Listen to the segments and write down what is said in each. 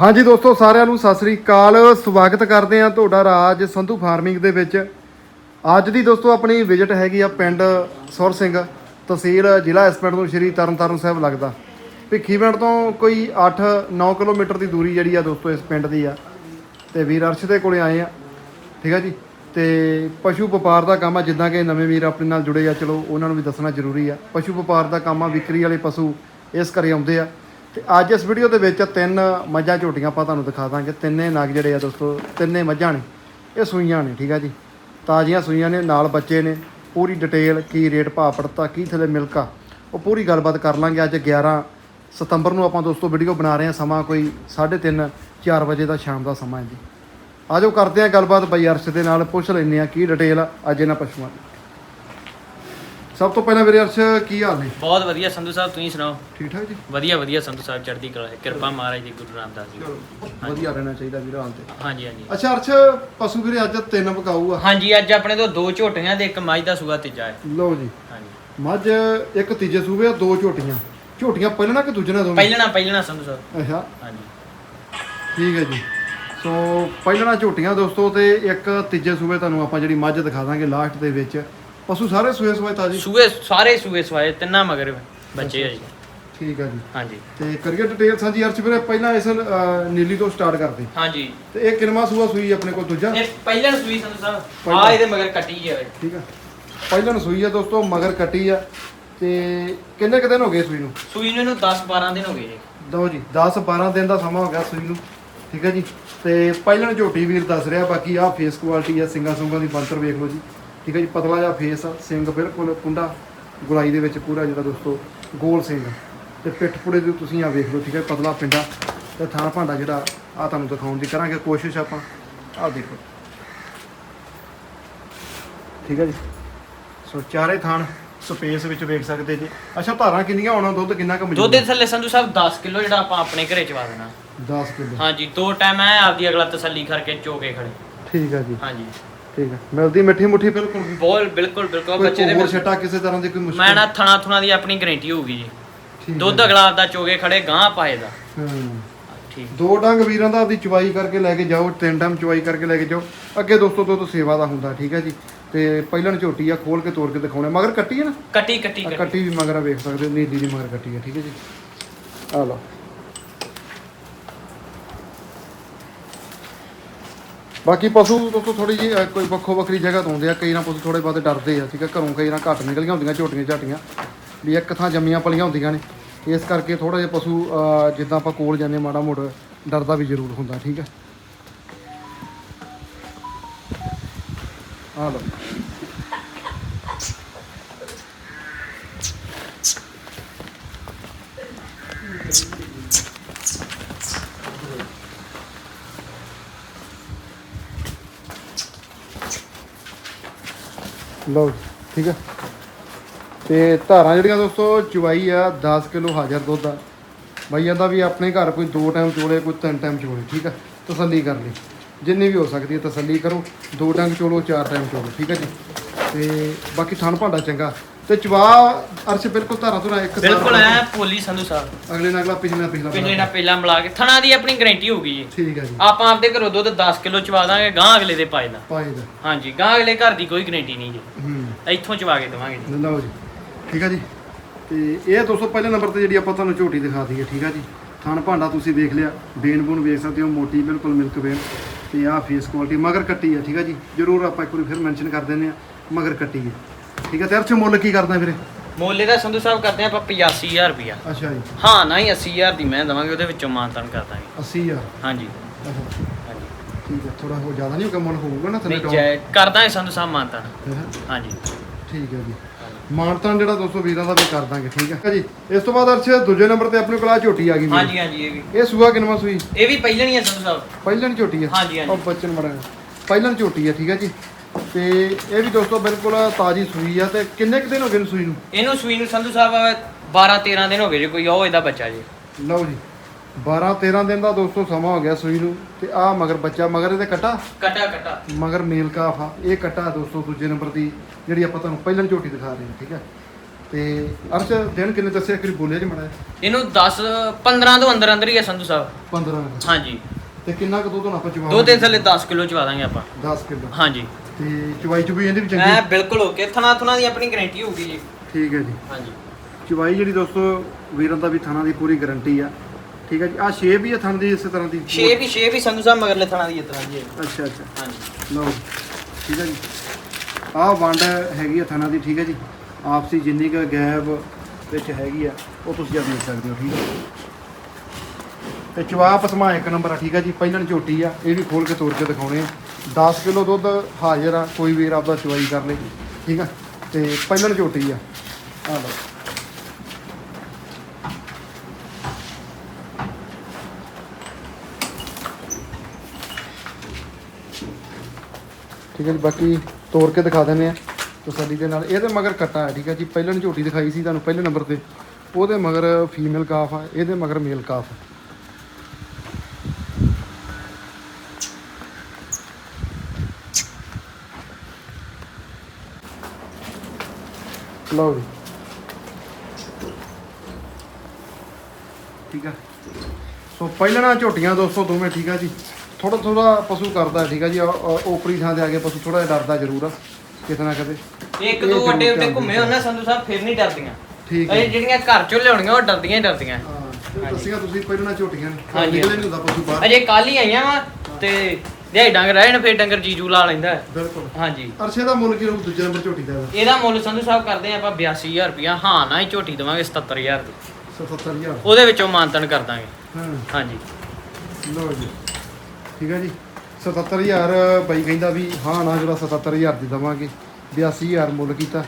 ਹਾਂਜੀ ਦੋਸਤੋ, ਸਾਰਿਆਂ ਨੂੰ ਸਤਿ ਸ੍ਰੀ ਅਕਾਲ। ਸਵਾਗਤ ਕਰਦੇ ਹਾਂ ਤੁਹਾਡਾ ਰਾਜ ਸੰਧੂ ਫਾਰਮਿੰਗ ਦੇ ਵਿੱਚ। ਅੱਜ ਦੀ ਦੋਸਤੋ, ਆਪਣੀ ਵਿਜ਼ਿਟ ਹੈਗੀ ਆ ਪਿੰਡ ਸੁਰ ਸਿੰਘ, ਤਹਿਸੀਲ ਜ਼ਿਲ੍ਹਾ ਇਸ ਪਿੰਡ ਨੂੰ ਸ਼੍ਰੀ ਤਰਨਤਾਰਨ ਸਾਹਿਬ ਲੱਗਦਾ। ਭਿੱਖੀਵਿੰਡ ਤੋਂ ਕੋਈ 8-9 ਕਿਲੋਮੀਟਰ ਦੀ ਦੂਰੀ ਜਿਹੜੀ ਆ ਦੋਸਤੋ, ਇਸ ਪਿੰਡ ਦੀ ਆ। ਤੇ ਵੀਰ ਅਰਸ਼ ਦੇ ਕੋਲੇ ਆਏ ਆ। ਠੀਕ ਆ ਜੀ? ਤੇ ਪਸ਼ੂ ਵਪਾਰ ਦਾ ਕੰਮ ਆ, ਜਿੱਦਾਂ ਕਿ ਨਵੇਂ ਵੀਰ ਆਪਣੇ ਨਾਲ ਜੁੜੇ ਆ, ਚਲੋ ਉਹਨਾਂ ਨੂੰ ਵੀ ਦੱਸਣਾ ਜ਼ਰੂਰੀ ਆ। ਪਸ਼ੂ ਵਪਾਰ ਦਾ ਕੰਮ ਆ, ਵਿਕਰੀ ਵਾਲੇ ਪਸ਼ੂ ਇਸ ਘਰੇ ਆਉਂਦੇ ਆ। ਤੇ ਅੱਜ ਇਸ ਵੀਡੀਓ ਦੇ ਵਿੱਚ ਤਿੰਨ ਮੱਝਾਂ ਝੋਟੀਆਂ ਆਪਾਂ ਤੁਹਾਨੂੰ ਦਿਖਾ ਦਾਂਗੇ। ਤਿੰਨੇ ਨਗ ਜਿਹੜੇ ਆ ਦੋਸਤੋ, ਤਿੰਨੇ ਮੱਝਾਂ ਨੇ। ਇਹ ਸੂਈਆਂ ਨੇ, ਠੀਕ ਆ ਜੀ। ਤਾਜ਼ੀਆਂ ਸੂਈਆਂ ਨੇ, ਨਾਲ ਬੱਚੇ ਨੇ। ਪੂਰੀ ਡਿਟੇਲ ਕੀ ਰੇਟ ਭਾਅ ਪੜਤਾ, ਕੀ ਥੱਲੇ ਮਿਲਕਾ, ਉਹ ਪੂਰੀ ਗੱਲਬਾਤ ਕਰ ਲਾਂਗੇ ਅੱਜ 11 ਸਤੰਬਰ ਨੂੰ ਆਪਾਂ ਦੋਸਤੋ ਵੀਡੀਓ ਬਣਾ ਰਹੇ ਹਾਂ। ਸਮਾਂ ਕੋਈ 3:30 4 ਵਜੇ ਦਾ ਸ਼ਾਮ ਦਾ ਸਮਾਂ ਹੈ ਜੀ। ਆਜੋ ਕਰਦੇ ਹਾਂ ਗੱਲਬਾਤ ਬਾਈ ਅਰਸ਼ ਦੇ ਨਾਲ, ਪੁੱਛ ਲੈਂਦੇ ਹਾਂ ਕੀ ਡਿਟੇਲ ਆ, ਅੱਜ ਇਹਨਾਂ ਪਸ਼ੂਆਂ ਦੀ। ਸਭ ਤੋਂ ਪਹਿਲਾਂ ਵੀਰੇ ਅਰਸ਼ ਕੀ ਹਾਲ ਨੇ? ਬਹੁਤ ਵਧੀਆ ਸੰਧੂ ਸਾਹਿਬ ਤੁਸੀਂ ਸੁਣਾਓ? ਠੀਕ ਠਾਕ ਜੀ? ਵਧੀਆ ਵਧੀਆ ਸੰਧੂ ਸਾਹਿਬ ਚੜ੍ਹਦੀ ਕਲਾ ਹੈ ਕਿਰਪਾ ਮਹਾਰਾਜ ਦੀ ਗੁਰੂ ਰਾਮਦਾਸ ਜੀ ਚਲੋ ਵਧੀਆ ਰਹਿਣਾ ਚਾਹੀਦਾ ਵੀਰਾਂ ਹਾਲ ਤੇ ਹਾਂਜੀ ਹਾਂਜੀ। ਅੱਛਾ ਅਰਸ਼ ਪਸ਼ੂ ਵੀਰੇ ਅੱਜ ਤਿੰਨ ਪਕਾਊ ਆ ਹਾਂਜੀ ਅੱਜ ਆਪਣੇ ਤੋਂ ਦੋ ਝੋਟੀਆਂ ਤੇ ਇੱਕ ਮੱਝ ਦਾ ਸੂਆ ਤੀਜਾ ਹੈ। ਲਓ ਜੀ। ਹਾਂਜੀ। ਮੱਝ ਇੱਕ ਤੀਜੇ ਸੂਬੇ ਆ ਦੋ ਝੋਟੀਆਂ। ਝੋਟੀਆਂ ਪਹਿਲਾਂ ਕਿ ਦੂਜੇ ਨਾਲ ਦੋਵੇਂ? ਪਹਿਲਣਾ ਪਹਿਲਣਾ ਸੰਧੂ ਸਾਹਿਬ। ਅੱਛਾ। ਹਾਂਜੀ। ਠੀਕ ਹੈ ਜੀ। ਸੋ ਪਹਿਲਾਂ ਝੋਟੀਆਂ ਦੋਸਤੋ ਤੇ ਇੱਕ ਤੀਜੇ ਸੂਬੇ ਤੁਹਾਨੂੰ ਆਪਾਂ ਜਿਹੜੀ ਮੱਝ ਦਿਖਾ ਦਾਂਗੇ ਲਾਸਟ ਦੇ ਵਿੱਚ। ਪਸ਼ੂ ਸਾਰੇ ਸੂਏ ਸੂਏ ਤਾਜੀ ਸੂਏ ਸਾਰੇ ਸੂਏ ਸਵਾਏ ਤਿੰਨਾਂ ਮਗਰ ਬੱਚੇ ਆ ਜੀ। ਠੀਕ ਹੈ ਜੀ। ਹਾਂਜੀ। ਤੇ ਕਰੀਏ ਡਿਟੇਲ ਸਾਂਝੀ ਅਰਸ਼ ਵੀਰੇ ਪਹਿਲਾਂ ਇਸ ਨੀਲੀ ਤੋਂ ਸਟਾਰਟ ਕਰਦੇ। ਹਾਂਜੀ। ਤੇ ਇਹ ਕਿਨਮਾ ਸੂਆ ਸੂਈ ਆਪਣੇ ਕੋਲ ਦੂਜਾ? ਇਹ ਪਹਿਲਣ ਸੂਈ ਸੰਧੂ ਸਾਹਿਬ। ਆ ਇਹਦੇ ਮਗਰ ਕੱਟੀ ਹੈ ਠੀਕ ਆ। ਪਹਿਲਾਂ ਸੂਈ ਆ ਦੋਸਤੋ ਮਗਰ ਕੱਟੀ ਆ। ਤੇ ਕਿੰਨੇ ਕੁ ਦਿਨ ਹੋ ਗਏ ਸੂਈ ਨੂੰ? ਸੂਈ ਨੂੰ ਇਹਨੂੰ 10 12 ਦਿਨ ਹੋ ਗਏ ਜੀ। ਦੋ ਜੀ 10 12 ਦਿਨ ਦਾ ਸਮਾਂ ਹੋ ਗਿਆ ਸੂਈ ਨੂੰ। ਠੀਕ ਹੈ ਜੀ। ਤੇ ਪਹਿਲਾਂ ਝੋਟੀ ਵੀਰ ਦੱਸ ਰਿਹਾ ਬਾਕੀ ਆਹ ਫੇਸ ਕੁਆਲਿਟੀ ਆ ਸਿੰਗਾ ਸੁੰਗਾ ਦੀ ਬੰਤਰ ਵੇਖ ਲਓ ਜੀ। ਠੀਕ ਹੈ ਜੀ ਪਤਲਾ ਜਿਹਾ ਫੇਸ ਆ ਸਿੰਗ ਬਿਲਕੁਲ ਕੁੰਡਾ ਗੁਲਾਈ ਦੇ ਵਿੱਚ ਪੂਰਾ ਜਿਹੜਾ ਦੋਸਤੋ ਗੋਲ ਸਿੰਗ ਤੇ ਪਿੱਠ ਪੁੜੇ ਦੇ ਤੁਸੀਂ ਆ ਵੇਖ ਲਓ ਠੀਕ ਹੈ ਪਤਲਾ ਪਿੰਡਾ ਤੇ ਥਾਂ ਭਾਂਡਾ ਜਿਹੜਾ ਆ ਤੁਹਾਨੂੰ ਦਿਖਾਉਣ ਦੀ ਕਰਾਂਗੇ ਕੋਸ਼ਿਸ਼ ਆਪਾਂ। ਆਹ ਦੇਖੋ। ਠੀਕ ਹੈ ਜੀ। ਸੋ ਚਾਰੇ ਥਾਣ ਸਪੇਸ ਵਿੱਚ ਵੇਖ ਸਕਦੇ ਜੀ। ਅੱਛਾ ਧਾਰਾਂ ਕਿੰਨੀਆਂ ਹੋਣਾ ਦੁੱਧ ਕਿੰਨਾ ਕੁ ਦੁੱਧ ਦੇ ਥੱਲੇ ਸੰਧੂ ਸਾਹਿਬ 10 ਕਿਲੋ ਜਿਹੜਾ ਆਪਾਂ ਆਪਣੇ ਘਰੇ ਚਵਾ ਦੇਣਾ। 10 ਕਿਲੋ। ਹਾਂਜੀ ਦੋ ਟਾਈਮ ਐ ਆਪਦੀ ਅਗਲਾ ਤਸੱਲੀ ਕਰਕੇ ਚੋਕੇ ਖੜੇ। ਠੀਕ ਹੈ ਜੀ। ਹਾਂਜੀ। ਠੀਕ ਹੈ। ਮਿਲਦੀ ਮਿੱਠੀ ਮੁੱਠੀ ਬਿਲਕੁਲ ਬੋਲ ਬਿਲਕੁਲ ਬਿਲਕੁਲ ਕੋਈ ਬੱਚੇ ਦੇ ਹੋਰ ਛਟਾ ਕਿਸੇ ਤਰ੍ਹਾਂ ਦੀ ਕੋਈ ਮੁਸ਼ਕਲ? ਮੈਂ ਨਾ ਥਣਾ ਥੁਣਾ ਦੀ ਆਪਣੀ ਗਾਰੰਟੀ ਹੋਊਗੀ ਜੀ। ਠੀਕ ਦੁੱਧ। ਅਗਲਾ ਆਪਦਾ ਚੋਗੇ ਖੜੇ ਗਾਂ ਪਾਏ ਦਾ। ਹੂੰ। ਠੀਕ। ਦੋ ਡੰਗ ਵੀਰਾਂ ਦਾ ਆਪਦੀ ਚਵਾਈ ਕਰਕੇ ਲੈ ਕੇ ਜਾਓ ਤਿੰਨ ਟਾਈਮ ਚਵਾਈ ਕਰਕੇ ਲੈ ਕੇ ਜਾਓ। ਅੱਗੇ ਦੋਸਤੋ ਦੁੱਧ ਸੇਵਾ ਦਾ ਹੁੰਦਾ ਠੀਕ ਹੈ ਜੀ। ਤੇ ਪਹਿਲਾਂ ਝੋਟੀ ਆ ਖੋਲ ਕੇ ਤੋੜ ਕੇ ਦਿਖਾਉਣੇ। ਮਗਰ ਕੱਟੀ ਹੈ ਨਾ? ਕੱਟੀ ਕੱਟੀ ਆਹ ਕੱਟੀ। ਕੱਟੀ ਵੀ ਮਗਰ ਆ ਵੇਖ ਸਕਦੇ ਹੋ ਨੀਲੀ ਦੀ ਮਗਰ ਕੱਟੀ ਹੈ ਠੀਕ ਹੈ ਜੀ। ਆ ਲਓ। ਬਾਕੀ ਪਸ਼ੂ ਦੋਸਤੋ ਥੋੜੀ ਜਿਹੀ ਕੋਈ ਵੱਖੋ ਵੱਖਰੀ ਜਗ੍ਹਾ ਤੋਂ ਹੁੰਦੇ ਆ, ਕਈ ਨਾ ਪਸ਼ੂ ਥੋੜੇ ਬਹੁਤੇ ਡਰਦੇ ਆ, ਠੀਕ ਹੈ ਘਰੋਂ ਕਈ ਨਾ ਘੱਟ ਨਿਕਲੀਆਂ ਹੁੰਦੀਆਂ, ਝੋਟੀਆਂ ਝਾਟੀਆਂ, ਵੀ ਇੱਕ ਥਾਂ ਜੰਮੀਆਂ ਪਲੀਆਂ ਹੁੰਦੀਆਂ ਨੇ। ਇਸ ਕਰਕੇ ਥੋੜਾ ਜਿਹਾ ਪਸ਼ੂ ਜਿੱਦਾਂ ਆਪਾਂ ਕੋਲ ਜਾਂਦੇ ਮਾੜਾ ਮੋੜ ਡਰਦਾ ਵੀ ਜ਼ਰੂਰ ਹੁੰਦਾ, ਠੀਕ ਹੈ ਆ ਲਓ। ਲਓ ਜੀ, ਠੀਕ ਹੈ ਤੇ ਧਾਰਾਂ ਜਿਹੜੀਆਂ ਦੋਸਤੋ ਚਵਾਈ ਆ 10 ਕਿਲੋ ਹਾਜ਼ਰ ਦੁੱਧ ਆ। ਬਾਈ ਕਹਿੰਦਾ ਵੀ ਆਪਣੇ ਘਰ ਕੋਈ ਦੋ ਟਾਈਮ ਚੋਲੇ ਕੋਈ ਤਿੰਨ ਟਾਈਮ ਚੋਲੇ ਠੀਕ ਆ। ਤਸੱਲੀ ਕਰ ਲਈ। ਜਿੰਨੀ ਵੀ ਹੋ ਸਕਦੀ ਹੈ ਤਸੱਲੀ ਕਰੋ। ਦੋ ਟਾਈਮ ਚੋਲੋ ਚਾਰ ਟਾਈਮ ਚੋਲੋ ਠੀਕ ਹੈ ਜੀ। ਤੇ ਬਾਕੀ ਥਣ ਭਾਂਡਾ ਚੰਗਾ। ਤੇ ਚਵਾ ਅਰਸ਼ ਬਿਲਕੁਲ ਧਾਰਾਂ ਤੋਂ ਇੱਕ ਸਾਰ ਬਿਲਕੁਲ ਐ ਪੋਲੀ ਸੰਧੂ ਸਾਹਿਬ। ਅਗਲੇ ਨਾਲ ਅਗਲਾ ਪਿਛਲੇ ਨਾਲ ਪਿਛਲਾ ਪਿਛਲੇ ਨਾਲ ਪਹਿਲਾਂ ਮਿਲਾ ਕੇ। ਥਣਾ ਦੀ ਆਪਣੀ ਗਾਰੰਟੀ ਹੋਊਗੀ ਜੀ। ਠੀਕ ਹੈ ਜੀ। ਆਪਾਂ ਆਪਦੇ ਘਰੋਂ ਦੁੱਧ 10 ਕਿਲੋ ਚਵਾ ਦਾਂਗੇ ਗਾਂ ਅਗਲੇ ਦੇ ਪਾਏ ਦਾ। ਪਾਏ ਦਾ। ਹਾਂਜੀ ਗਾਂ ਅਗਲੇ ਘਰ ਦੀ ਕੋਈ ਗਾਰੰਟੀ ਨਹੀਂ ਜੀ। ਹੂੰ। ਇੱਥੋਂ ਚਵਾ ਕੇ ਦੇਵਾਂਗੇ ਜੀ। ਲਓ ਜੀ। ਠੀਕ ਆ ਜੀ। ਤੇ ਇਹ ਦੋਸਤੋ ਪਹਿਲੇ ਨੰਬਰ ਤੇ ਜਿਹੜੀ ਆਪਾਂ ਤੁਹਾਨੂੰ ਝੋਟੀ ਦਿਖਾ ਦਈਏ ਠੀਕ ਆ ਜੀ। ਥਣ ਭਾਂਡਾ ਤੁਸੀਂ ਵੇਖ ਲਿਆ। ਬੇਨ ਬੂਨ ਵੇਖ ਸਕਦੇ ਹੋ ਮੋਟੀ ਬਿਲਕੁਲ ਮਿਲਕ ਬੇਨ ਤੇ ਆਹ ਫੇਸ ਕੁਆਲਿਟੀ ਮਗਰ ਕੱਟੀ ਆ ਠੀਕ ਆ ਜੀ। ਜਰੂਰ ਆਪਾਂ ਇੱਕ ਵਾਰੀ ਫਿਰ ਮੈਂਸ਼ਨ ਕਰ ਦਿੰਦੇ ਆ ਮਗਰ ਕੱਟੀ ਹੈ ਠੀਕ ਆ ਤੇ ਅਰਸ਼ ਮੁੱਲ ਕੀ ਕਰਦਾ ਵੀਰੇ? ਮੋਲੇ ਦਾ ਸੰਧੂ ਸਾਹਿਬ ਕਰਦੇ ਆਪਾਂ 85000 ਰੁਪਿਆ ਅੱਛਾ ਜੀ। ਹਾਂ ਨਾ ਹੀ 80000 ਦੀ ਮੈਂ ਦਵਾਂਗੇ ਉਹਦੇ ਵਿੱਚੋਂ ਮਾਨਤਨ ਕਰ ਦਾਂਗੇ। 80000 ਹਾਂਜੀ। ਅੱਛਾ। ਹਾਂਜੀ। ਠੀਕ ਹੈ ਥੋੜਾ ਹੋ ਜ਼ਿਆਦਾ ਨਹੀਂ ਕਮਨ ਹੋਊਗਾ ਨਾ ਥੱਲੇ ਨਹੀਂ ਜੈ ਕਰ ਦਾਂਗੇ ਸੰਧੂ ਸਾਹਿਬ ਮਾਨਤਨ। ਹੈਂ? ਹਾਂਜੀ। ਠੀਕ ਹੈ ਜੀ। ਮਾਨਤਾਨ ਜਿਹੜਾ ਦੋਸਤੋ ਵੀਰਾਂ ਦਾ ਵੀ ਕਰ ਦਾਂਗੇ ਠੀਕ ਹੈ। ਜੀ ਇਸ ਤੋਂ ਬਾਅਦ ਅਰਸ਼ ਦੂਜੇ ਨੰਬਰ ਤੇ ਆਪਣੇ ਕੋਲ ਆ ਝੋਟੀ ਆ ਗਈ ਵੀਰੇ। ਹਾਂਜੀ ਹਾਂਜੀ ਇਹ ਵੀ। ਇਹ ਸੂਆ ਕਿਨਵਾ ਸੂਈ? ਇਹ ਵੀ ਪਹਿਲਾਂ ਹੀ ਹੈ ਸੰਧੂ ਸਾਹਿਬ। ਪਹਿਲਾਂ ਦੀ ਝੋਟੀ ਹੈ। ਹਾਂਜੀ, ਹਾਂਜੀ। ਉਹ ਬੱਚਨ ਮੜਾ। ਪਹਿਲਾਂ ਦੀ ਝੋਟੀ ਹੈ ਠੀਕ ਹੈ ਜੀ। ਤੇ ਇਹ ਵੀ ਦੋਸਤੋ ਬਿਲਕੁਲ ਤਾਜੀ ਸੂਈ ਆ ਤੇ ਕਿੰਨੇ ਕੁ ਦਿਨ ਹੋ ਗਏ ਨੂੰ ਸੂਈ ਨੂੰ? ਇਹਨੂੰ ਸੂਈ ਨੂੰ ਸੰਧੂ ਸਾਹਿਬ 12 13 ਦਿਨ ਹੋ ਗਏ ਜੀ ਕੋਈ ਉਹ ਇਹਦਾ ਬੱਚਾ ਜੀ। ਲਓ ਜੀ 12 13 ਦਿਨ ਦਾ ਦੋਸਤੋ ਸਮਾਂ ਹੋ ਗਿਆ ਸੂਈ ਨੂੰ ਤੇ ਆ ਮਗਰ ਬੱਚਾ ਮਗਰ ਇਹਦੇ ਕਟਾ? ਕਟਾ ਕਟਾ। ਮਗਰ ਮੇਲ ਕਾਫ ਆ ਇਹ ਕਟਾ ਦੋਸਤੋ ਦੂਜੇ ਨੰਬਰ ਦੀ ਜਿਹੜੀ ਆਪਾਂ ਤੁਹਾਨੂੰ ਪਹਿਲਾਂ ਝੋਟੀ ਦਿਖਾ ਰਹੇ ਹਾਂ ਠੀਕ ਹੈ ਤੇ ਅਰਸ਼ ਦਿਨ ਕਿੰਨੇ ਦੱਸਿਆ ਕਿ ਬੋਲਿਆ ਜੀ ਮੜਾ ਇਹਨੂੰ 10 15 ਤੋਂ ਅੰਦਰ ਅੰਦਰ ਹੀ ਹੈ ਸੰਧੂ ਸਾਹਿਬ। 15 ਹਾਂਜੀ। ਤੇ ਕਿੰਨਾ ਕੁ ਦੁੱਧ ਹੁਣ ਆਪਾਂ ਚਵਾ ਦੇ ਥੱਲੇ 10 ਕਿਲੋ ਚਵਾ ਦਾਂਗੇ ਆਪਾਂ। 10 ਕਿਲੋ। ਹਾਂਜੀ। ਤੇ ਚਵਾਈ ਚੁਬੀ ਇਹਦੀ ਵੀ ਐ ਚੰਗੀ ਬਿਲਕੁਲ ਓਕੇ ਥਣਾ ਥਣਾ ਦੀ ਆਪਣੀ ਗਾਰੰਟੀ ਹੋਊਗੀ ਜੀ। ਠੀਕ ਹੈ ਜੀ। ਹਾਂਜੀ। ਚਵਾਈ ਜਿਹੜੀ ਦੋਸਤੋ ਵੀਰਾਂ ਦਾ ਵੀ ਥਾਣਾ ਦੀ ਪੂਰੀ ਗਾਰੰਟੀ ਆ। ਠੀਕ ਹੈ ਜੀ। ਆ ਸ਼ੇਪ ਹੀ ਆ ਥਣ ਦੀ ਇਸੇ ਤਰ੍ਹਾਂ ਦੀ ਸ਼ੇਪ ਹੀ ਸ਼ੇਪ ਹੀ ਸੰਧੂ ਸਾਹਿਬ ਮਗਰਲੇ ਥਣਾ ਦੀ ਇਸ ਤਰ੍ਹਾਂ ਹੈ। ਅੱਛਾ ਅੱਛਾ। ਹਾਂਜੀ। ਲਓ। ਠੀਕ ਹੈ ਜੀ। ਆਹ ਵੰਡ ਹੈਗੀ ਆ ਥਾਣਾ ਦੀ ਠੀਕ ਹੈ ਜੀ। ਆਪਸੀ ਜਿੰਨੀ ਕੁ ਗੈਪ ਵਿੱਚ ਹੈਗੀ ਆ ਉਹ ਤੁਸੀਂ ਆ ਦੇਖ ਸਕਦੇ ਹੋ ਠੀਕ ਹੈ। ਤੇ ਚਵਾ ਪਸਮਾ ਇੱਕ ਨੰਬਰ ਆ, ਠੀਕ ਆ ਜੀ, ਪਹਿਲਣ ਝੋਟੀ ਆ, ਇਹ ਵੀ ਖੋਲ ਕੇ ਤੋੜ ਕੇ ਦਿਖਾਉਣੇ ਆ। 10 ਕਿਲੋ ਦੁੱਧ ਹਾਜ਼ਰ ਆ, ਕੋਈ ਵੀਰ ਆਪਦਾ ਚਵਾਈ ਕਰ ਲੇ, ਠੀਕ ਆ? ਤੇ ਪਹਿਲਣ ਝੋਟੀ ਆ। ਆ ਲਓ। ਠੀਕ ਹੈ ਜੀ, ਬਾਕੀ ਤੋੜ ਕੇ ਦਿਖਾ ਦਿੰਦੇ ਆ ਤਸੱਲੀ ਦੇ ਨਾਲ। ਇਹਦੇ ਮਗਰ ਕੱਟਾ ਹੈ ਠੀਕ ਹੈ ਜੀ ਪਹਿਲਾਂ ਝੋਟੀ ਦਿਖਾਈ ਸੀ ਤੁਹਾਨੂੰ ਪਹਿਲੇ ਨੰਬਰ ਤੇ। ਉਹਦੇ ਮਗਰ ਫੀਮੇਲ ਕਾਫ ਆ, ਇਹਦੇ ਮਗਰ ਮੇਲ ਕਾਫ ਆ। ਲਓ ਜੀ। ਠੀਕ ਆ। ਸੋ ਪਹਿਲਣਾ ਝੋਟੀਆਂ ਦੋਸਤੋ ਦੋਵੇਂ ਠੀਕ ਆ ਜੀ। ਥੋੜਾ ਥੋੜਾ ਪਸ਼ੂ ਕਰਦਾ ਠੀਕ ਆ ਜੀ। ਓਪਰੀ ਥਾਂ ਤੇ ਆ ਕੇ ਪਸ਼ੂ ਥੋੜਾ ਜਿਹਾ ਡਰਦਾ ਜ਼ਰੂਰ ਆ ਕਿਤੇ ਨਾ ਕਿਤੇ। ਇੱਕ ਦੋ ਵੱਡੇ ਉੱਤੇ ਘੁੰਮੇ ਉਹਨਾਂ ਸੰਧੂ ਸਾਹਿਬ ਫਿਰ ਨਹੀਂ ਡਰਦੀਆਂ। ਠੀਕ ਹੈ ਜਿਹੜੀਆਂ ਘਰ ਚੋਂ ਲਿਆਉਣੀਆਂ ਉਹ ਡਰਦੀਆਂ ਹੀ ਡਰਦੀਆਂ। ਹਾਂ ਦੱਸਿਆ ਤੁਸੀਂ ਪਹਿਲਣਾ ਝੋਟੀਆਂ। ਨਿਕਲੇ ਨਹੀਂ ਹੁੰਦਾ ਪਸ਼ੂ ਬਾਹਰ। ਅਜੇ ਕੱਲ ਹੀ ਆਈਆਂ ਵਾ ਤੇ ਦਿਹਾੜੀ ਡੰਗ ਰਹਿਣ ਫਿਰ ਡੰਗਰ ਜੀਜੂ ਲਾ ਲੈਂਦਾ। ਹੈ। ਬਿਲਕੁਲ। ਹਾਂਜੀ। ਅਰਸ਼ੇ ਦਾ ਮੁੱਲ ਕੀ ਰਹੂ ਦੂਜੇ ਨੰਬਰ ਝੋਟੀ ਦਾ? ਇਹਦਾ? ਇਹਦਾ ਮੁੱਲ ਸੰਧੂ ਸਾਹਿਬ ਕਰਦੇ ਆ ਆਪਾਂ 82000 ਰੁਪਇਆ ਹਾਂ ਨਾ ਹੀ ਝੋਟੀ ਦੇਵਾਂਗੇ 77000 ਦੀ। 77000 ਉਹਦੇ ਵਿੱਚੋਂ ਮਾਨਤਨ ਕਰ ਦਾਂਗੇ। ਹਾਂ। ਹਾਂਜੀ। ਲਓ ਜੀ। ਠੀਕ ਹੈ ਜੀ। 77000 ਬਾਈ ਕਹਿੰਦਾ ਵੀ ਹਾਂ ਨਾ ਜਿਹੜਾ 77000 ਦੀ ਦਵਾਂਗੇ। 82000 ਮੁੱਲ ਕੀਤਾ।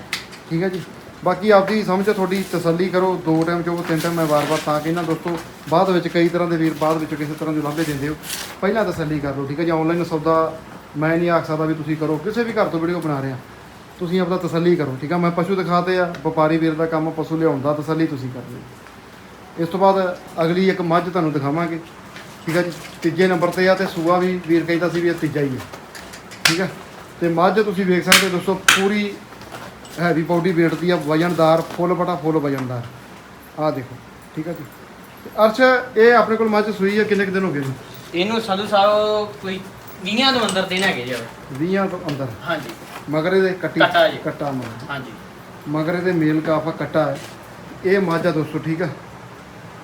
ਠੀਕ ਹੈ ਜੀ। ਬਾਕੀ ਆਪਦੀ ਸਮਝ ਤੁਹਾਡੀ ਤਸੱਲੀ ਕਰੋ, ਦੋ ਟਾਈਮ ਚੋਂ ਤਿੰਨ ਟਾਈਮ ਮੈਂ ਵਾਰ-ਵਾਰ ਤਾਂ ਕਹਿੰਦਾ ਦੋਸਤੋ, ਬਾਅਦ ਵਿੱਚ ਕਈ ਤਰ੍ਹਾਂ ਦੇ ਵੀਰ ਬਾਅਦ ਵਿੱਚ ਕਿਸੇ ਤਰ੍ਹਾਂ ਦੇ ਲਾਭੇ ਦਿੰਦੇ ਹੋ। ਪਹਿਲਾਂ ਤਸੱਲੀ ਕਰ ਲਓ, ਠੀਕ ਹੈ ਜੀ? ਆਨਲਾਈਨ ਸੌਦਾ ਮੈਂ ਨਹੀਂ ਆਖ ਸਕਦਾ ਵੀ ਤੁਸੀਂ ਕਰੋ, ਕਿਸੇ ਵੀ ਘਰ ਤੋਂ ਵੀਡੀਓ ਬਣਾ ਰਹੇ ਆ ਤੁਸੀਂ ਆਪਦਾ ਤਸੱਲੀ ਕਰੋ, ਠੀਕ ਆ ਮੈਂ ਪਸ਼ੂ ਦਿਖਾਤੇ ਆ, ਵਪਾਰੀ ਵੀਰ ਦਾ ਕੰਮ, ਪਸ਼ੂ ਲਿਆਉਣ ਦਾ ਤਸੱਲੀ ਤੁਸੀਂ ਕਰ ਲਿਓ। ਇਸ ਤੋਂ ਬਾਅਦ ਅਗਲੀ ਇੱਕ ਮੱਝ ਤੁਹਾਨੂੰ ਦਿਖਾਵਾਂਗੇ, ਠੀਕ ਆ ਜੀ? ਤੀਜੇ ਨੰਬਰ ਤੇ ਆ ਤੇ ਸੂਆ ਵੀ, ਵੀਰ ਕਹਿੰਦਾ ਸੀ ਵੀ ਇਹ ਤੀਜਾ ਹੀ ਹੈ, ਠੀਕ ਹੈ? ਤੇ ਮੱਝ ਤੁਸੀਂ ਵੇਖ ਸਕਦੇ ਹੋ ਦੋਸਤੋ, ਪੂਰੀ ਹੈਵੀ ਬਾਡੀ weight ਦੀ ਆ ਵਜਨਦਾਰ ਫੁੱਲ ਬਟਾ ਫੁੱਲ ਵਜਨਦਾਰ। ਆਹ ਦੇਖੋ ਠੀਕ ਹੈ ਜੀ। ਤੇ ਅਰਸ਼ ਇਹ ਆਪਣੇ ਕੋਲ ਮੱਝ ਸੂਈ ਹੈ ਕਿੰਨੇ ਕੁ ਦਿਨ ਹੋ ਗਏ ਜੀ? ਇਹਨੂੰ ਸੰਧੂ ਸਾਹਿਬ ਕੋਈ 20 ਤੋਂ ਅੰਦਰ ਦਿਨ ਹੈਗੇ ਜੀ ਉਹ। 20 ਤੋਂ ਅੰਦਰ? ਹਾਂਜੀ। ਮਗਰ ਇਹਦੇ ਕੱਟੀ ਕੱਟਾ ਜੀ। ਕੱਟਾ ਮਗਰ। ਹਾਂਜੀ। ਮਗਰ ਇਹਦੇ ਮੇਲ ਕਾਫਾ ਕੱਟਾ ਹੈ। ਇਹ ਮੱਝ ਆ ਦੋਸਤੋ ਠੀਕ ਹੈ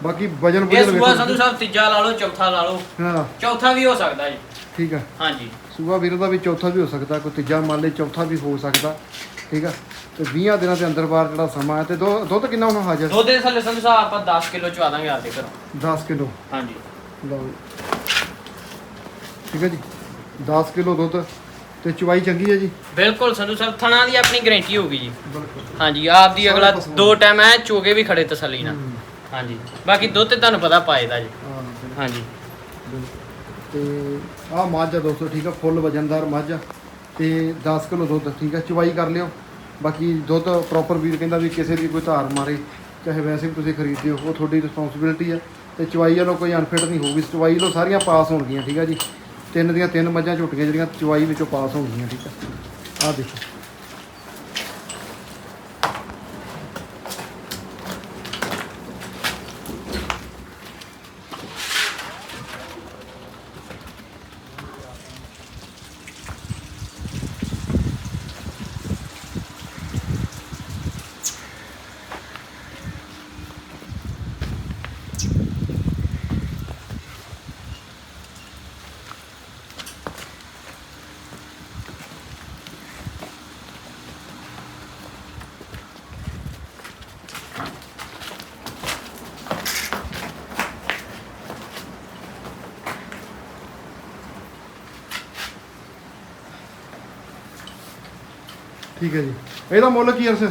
ਬਾਕੀ ਵਜਨ ਇਹ ਵਜਨ ਸੂਆ ਸੰਧੂ ਸਾਹਿਬ ਤੀਜਾ ਲਾ ਲਓ ਚੌਥਾ ਲਾ ਲਓ। ਹਾਂ। ਚੌਥਾ ਵੀ ਹੋ ਸਕਦਾ ਜੀ। ਠੀਕ ਹੈ ਹਾਂਜੀ। ਸੂਆ ਵੀਰ ਦਾ ਵੀ ਚੌਥਾ ਵੀ ਹੋ ਸਕਦਾ ਕੋਈ ਤੀਜਾ ਮੰਨ ਲੈ ਚੌਥਾ ਵੀ ਹੋ ਸਕਦਾ। ਠੀਕ ਆ? ਤੇ 20 ਦਿਨਾਂ ਦੇ ਅੰਦਰ ਬਾਹਰ ਜਿਹੜਾ ਸਮਾਂ ਹੈ ਤੇ ਦੁੱਧ ਦੁੱਧ ਕਿੰਨਾ ਹੋਣਾ ਹਾਜ਼ਰ? ਦੁੱਧ ਦੇ ਥੱਲੇ ਸੰਧੂ ਸਾਹਿਬ ਆਪਾਂ 10 ਕਿਲੋ ਚਵਾ ਦਾਂਗੇ ਆਪਦੇ ਘਰੋਂ। 10 ਕਿਲੋ? ਹਾਂਜੀ। ਲਓ ਜੀ। ਠੀਕ ਹੈ ਜੀ? 10 ਕਿਲੋ ਦੁੱਧ ਤੇ ਚਵਾਈ ਚੰਗੀ ਹੈ ਜੀ? ਬਿਲਕੁਲ ਸੰਧੂ ਸਾਹਿਬ ਥਣਾ ਦੀ ਆਪਣੀ ਗਾਰੰਟੀ ਹੋਊਗੀ ਜੀ। ਬਿਲਕੁਲ। ਹਾਂਜੀ ਆਪ ਦੀ ਅਗਲਾ ਦੋ ਟਾਈਮ ਐ ਚੋਗੇ ਵੀ ਖੜੇ ਤਸੱਲੀ ਨਾਲ। ਹਾਂਜੀ। ਬਾਕੀ ਦੁੱਧ ਤੇ ਤੁਹਾਨੂੰ ਪਤਾ ਪਾਏਦਾ ਜੀ। ਹਾਂ ਬਿਲਕੁਲ, ਹਾਂਜੀ। ਬਿਲਕੁਲ। ਤੇ ਆਹ ਮੱਝ ਆ ਦੋਸਤੋ ਠੀਕ ਆ? ਫੁੱਲ ਵਜਨਦਾਰ ਮੱਝ ਆ। ਤੇ 10 ਕਿਲੋ ਦੁੱਧ ਠੀਕ ਆ? ਚਵਾਈ ਕਰ ਲਿਓ। ਬਾਕੀ ਦੁੱਧ ਪ੍ਰੋਪਰ ਵੀਰ ਕਹਿੰਦਾ ਵੀ ਕਿਸੇ ਦੀ ਕੋਈ ਧਾਰ ਮਾਰੇ, ਚਾਹੇ ਵੈਸੇ ਵੀ ਤੁਸੀਂ ਖਰੀਦਦੇ ਹੋ, ਉਹ ਤੁਹਾਡੀ ਰਿਸਪੌਂਸਿਬਿਲਟੀ ਆ। ਤੇ ਚਵਾਈ ਵੱਲੋਂ ਕੋਈ ਅਨਫਿਟ ਨਹੀਂ ਹੋਊਗੀ। ਚਵਾਈ ਵੱਲੋਂ ਸਾਰੀਆਂ ਪਾਸ ਹੋਣਗੀਆਂ, ਠੀਕ ਆ ਜੀ। ਤਿੰਨ ਦੀਆਂ ਤਿੰਨ ਮੱਝਾਂ ਝੁੱਟੀਆਂ ਜਿਹੜੀਆਂ ਚਵਾਈ ਵਿੱਚੋਂ ਪਾਸ ਹੋਣਗੀਆਂ, ਠੀਕ ਆ। ਆਹ ਦੇਖੋ। ਠੀਕ ਹੈ ਜੀ। ਇਹਦਾ ਮੁੱਲ ਕੀ ਅਰਸ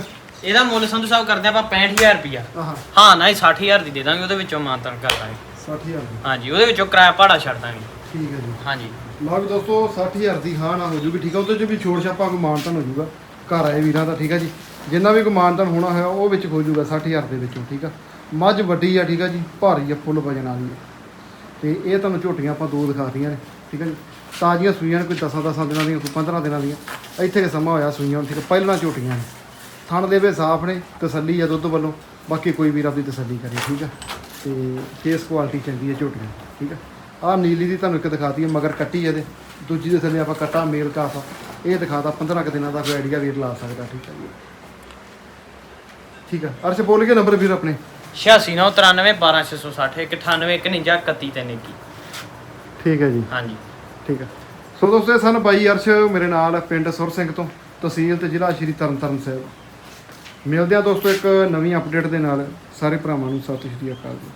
ਇਹਦਾ ਮੁੱਲ ਸੰਧੂ ਸਾਹਿਬ ਕਰਦੇ ਆਪਾਂ 65000 ਰੁਪਇਆ ਆਹਾਂ ਹਾਂ ਨਾ ਹੀ 60000 ਦੀ ਦੇ ਦਾਂਗੇ ਉਹਦੇ ਵਿੱਚੋਂ ਮਾਨਤਨ ਕਰ ਦਾਂਗੇ। 60000 ਦੀ। ਹਾਂਜੀ ਉਹਦੇ ਵਿੱਚੋਂ ਕਿਰਾਇਆ ਭਾੜਾ ਛੱਡ ਦਾਂਗੇ। ਠੀਕ ਹੈ ਜੀ। ਹਾਂਜੀ ਲਓ ਵੀ ਦੋਸਤੋ 60000 ਦੀ ਹਾਂ ਨਾ ਹੋ ਜੂਗੀ ਠੀਕ ਹੈ। ਉਹਦੇ ਚ ਵੀ ਛੋੜ ਛਾਪਾ ਕੋਈ ਮਾਨਤਨ ਹੋ ਜੂਗਾ। ਘਰ ਆਏ ਵੀਰਾਂ ਦਾ ਠੀਕ ਹੈ ਜੀ। ਜਿੰਨਾ ਵੀ ਕੋਈ ਮਾਨਤਨ ਹੋਣਾ ਹੋਇਆ ਉਹ ਵਿੱਚ ਹੋ ਜੂਗਾ 60000 ਦੇ ਵਿੱਚੋਂ ਠੀਕ ਆ ਮੱਝ ਵੱਡੀ ਆ ਠੀਕ ਆ ਜੀ। ਭਾਰੀ ਆ ਫੁੱਲ ਵਜਨ ਵਾਲੀ ਆ। ਤੇ ਇਹ ਤੁਹਾਨੂੰ ਝੋਟੀਆਂ ਆਪਾਂ ਦੋ ਦਿਖਾਤੀਆਂ ਨੇ ਠੀਕ ਹੈ ਜੀ। ਤਾਜ਼ੀਆਂ ਸੂਈਆਂ ਨੇ ਕੋਈ 10 10 ਦਿਨਾਂ ਦੀਆਂ ਕੋਈ 15 ਦਿਨਾਂ ਦੀਆਂ। ਇੱਥੇ ਕੇ ਸਮਾਂ ਹੋਇਆ ਸੂਈਆਂ ਨੂੰ ਠੀਕ ਆ ਪਹਿਲਾਂ ਝੋਟੀਆਂ ਨੇ। ਥਣ ਦੇ ਵੇ ਸਾਫ਼ ਨੇ ਤਸੱਲੀ ਆ ਦੁੱਧ ਵੱਲੋਂ। ਬਾਕੀ ਕੋਈ ਵੀਰ ਆਪਦੀ ਤਸੱਲੀ ਕਰੇ ਠੀਕ ਆ। ਤੇ ਫੇਸ ਕੁਆਲਿਟੀ ਚੰਗੀ ਹੈ ਝੋਟੀਆਂ ਦੀ, ਠੀਕ ਆ। ਆਹ ਨੀਲੀ ਦੀ ਤੁਹਾਨੂੰ ਇੱਕ ਦਿਖਾਤੀ ਹੈ ਮਗਰ ਕੱਟੀ ਇਹਦੇ। ਦੂਜੀ ਦੇ ਥੱਲੇ ਆਪਾਂ ਕੱਟਾ ਮੇਲ ਕਾਫ ਇਹ ਦਿਖਾਤਾ 15 ਕੁ ਦਿਨਾਂ ਦਾ ਕੋਈ ਆਈਡੀਆ ਵੀਰ ਲਾ ਸਕਦਾ ਠੀਕ ਆ ਜੀ। ਠੀਕ ਆ। ਅਰਸ਼ ਬੋਲ ਕੇ ਨੰਬਰ ਵੀਰ ਆਪਣੇ। 8693 12660 98151 31 ਠੀਕ ਹੈ ਜੀ। ਹਾਂਜੀ। ਠੀਕ ਹੈ ਸੋ ਦੋਸਤੋ, ਇਹ ਸਨ ਬਾਈ ਅਰਸ਼, ਮੇਰੇ ਨਾਲ ਪਿੰਡ ਸੁਰ ਸਿੰਘ ਤੋਂ, ਤਹਿਸੀਲ ਤੇ ਜ਼ਿਲ੍ਹਾ ਸ਼੍ਰੀ ਤਰਨਤਾਰਨ ਸਾਹਿਬ। ਮਿਲਦੇ ਆ ਦੋਸਤੋ ਇੱਕ ਨਵੀਂ ਅਪਡੇਟ ਦੇ ਨਾਲ। ਸਾਰੇ ਭਰਾਵਾਂ ਨੂੰ ਸਤਿ ਸ਼੍ਰੀ ਅਕਾਲ ਜੀ।